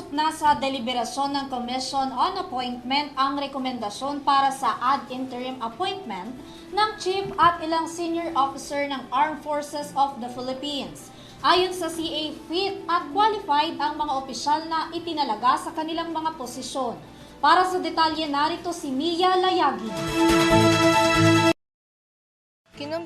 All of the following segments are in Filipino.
Napusot na sa deliberasyon ng Commission on Appointment ang rekomendasyon para sa ad interim appointment ng Chief at ilang senior officer ng Armed Forces of the Philippines. Ayon sa CA, fit at qualified ang mga opisyal na itinalaga sa kanilang mga posisyon. Para sa detalye narito si Mia Layagi.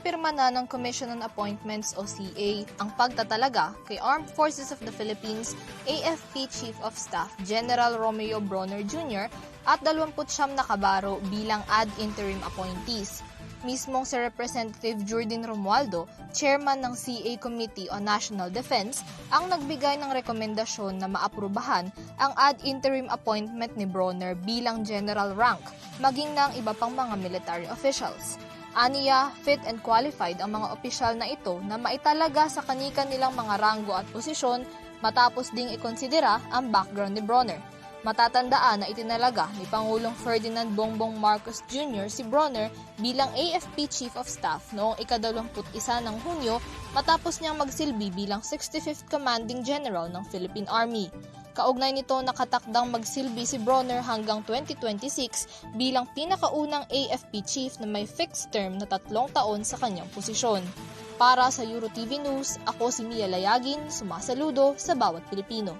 Kinumpirma na ng Commission on Appointments o CA ang pagtatalaga kay Armed Forces of the Philippines AFP Chief of Staff General Romeo Bronner Jr. at 29 na kabaro bilang ad interim appointees. Mismong si Representative Jordan Romualdo, chairman ng CA Committee on National Defense, ang nagbigay ng rekomendasyon na maaprubahan ang ad interim appointment ni Bronner bilang general rank, maging ng iba pang mga military officials. Aniya, fit and qualified ang mga opisyal na ito na maitalaga sa kanika nilang mga ranggo at posisyon matapos ding ikonsidera ang background ni Bronner. Matatandaan na itinalaga ni Pangulong Ferdinand Bongbong Marcos Jr. si Bronner bilang AFP Chief of Staff noong ika-21 ng Hunyo matapos niyang magsilbi bilang 65th Commanding General ng Philippine Army. Kaugnay nito nakatakdang magsilbi si Bronner hanggang 2026 bilang pinakaunang AFP chief na may fixed term na tatlong taon sa kanyang posisyon. Para sa Euro TV News, ako si Mia Layagin, sumasaludo sa bawat Pilipino.